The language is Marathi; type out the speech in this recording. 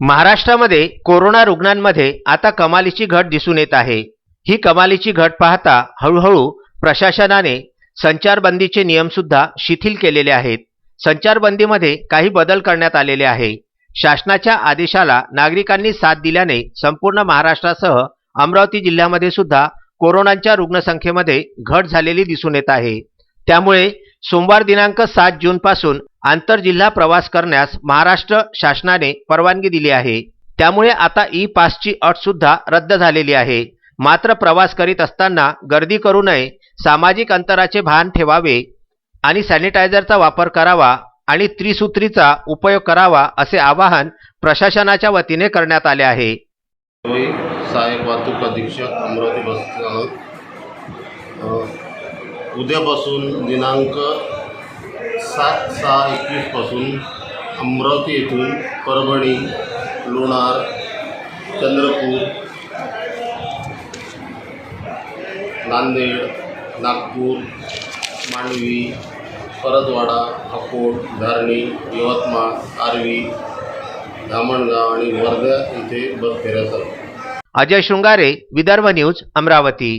महाराष्ट्रामध्ये कोरोना रुग्णांमध्ये आता कमालीची घट दिसून येत आहे. ही कमालीची घट पाहता हळूहळू प्रशासनाने संचारबंदीचे नियम सुद्धा शिथिल केलेले आहेत. संचारबंदीमध्ये काही बदल करण्यात आलेले आहे. शासनाच्या आदेशाला नागरिकांनी साथ दिल्याने संपूर्ण महाराष्ट्रासह अमरावती जिल्ह्यामध्ये सुद्धा कोरोनाच्या रुग्णसंख्येमध्ये घट झालेली दिसून येत आहे. त्यामुळे सोमवार दिनांक सात जूनपासून आंतरजिल्हा प्रवास करण्यास महाराष्ट्र शासनाने परवानगी दिली आहे. त्यामुळे आता ई पासची अटसुद्धा रद्द झालेली आहे. मात्र प्रवास करीत असताना गर्दी करू नये सामाजिक अंतराचे भान ठेवावे आणि सॅनिटायझरचा वापर करावा आणि त्रिसूत्रीचा उपयोग करावा असे आवाहन प्रशासनाच्या वतीने करण्यात आले आहे. मी सहाय्यक वाहतूक अधीक्षक अमरावती बस उद्यापासून दिनांक सात सहा एकवीसपासून अमरावती येथून परभणी लोणार चंद्रपूर नांदेड नागपूर मांडवी परतवाडा अकोट धारणी यवतमाळ आर्वी धामणगाव आणि वर्धा इथे बस फेऱ्या चालू अजय शृंगारे विदर्भ न्यूज अमरावती.